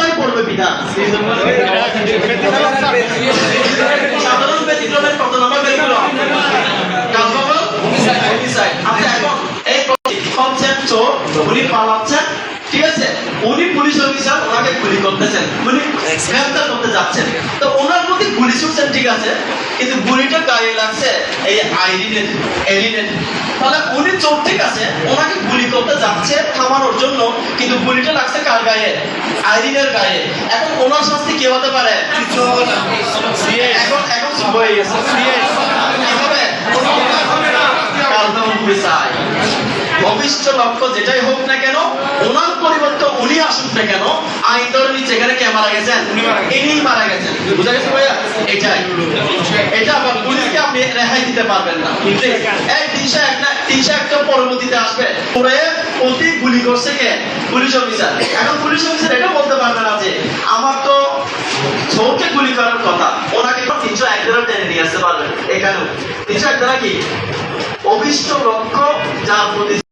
কোথায় পড়বে বিধান সাধারণ ব্যতিক্রমের কত নম্বর ঠিক আছে উনি পুলিশ অফিসার ওনাকে গুলি করতেছেন উনি গ্রেফতার করতে যাচ্ছেন তো ওনার প্রতি গুলি ছুটছেন ঠিক আছে? কিন্তু বুড়িটা গায়ে লাগছে এই আইরিনের এলিনের। তাহলে উনি চোর ঠিক আছে ওনাকে গুলি করতে যাচ্ছে থামানোর জন্য কিন্তু গুলিটা লাগছে কার গায়ে? আইরিনের গায়ে। এখন ওনার শাস্তি কি হতে পারে? এখন এখন হয়ে গেছে। ভবিষ্য লক্ষ্য যেটাই হোক না কেন ওনার পরিবর্তে উনি আসুক না কেন আইন ধরে নিচ্ছে এখানে কে মারা গেছেন ইনি মারা গেছেন বুঝা গেছে ভাইয়া? এটাই। এটা আবার পুলিশকে আপনি রেহাই দিতে পারবেন না। এই তিনশো এক না তিনশো একটা পরবর্তীতে আসবে। পরে অতি গুলি করছে কে? Police officer. এখন পুলিশ অফিসার এটা বলতে পারবে না যে আমার তো চোখে গুলি করার কথা। ওনাকে তিনশো এক দ্বারা টেনে নিয়ে আসতে পারবেন এখানেও। তিনশো এক দ্বারা কি? অভিষ্ট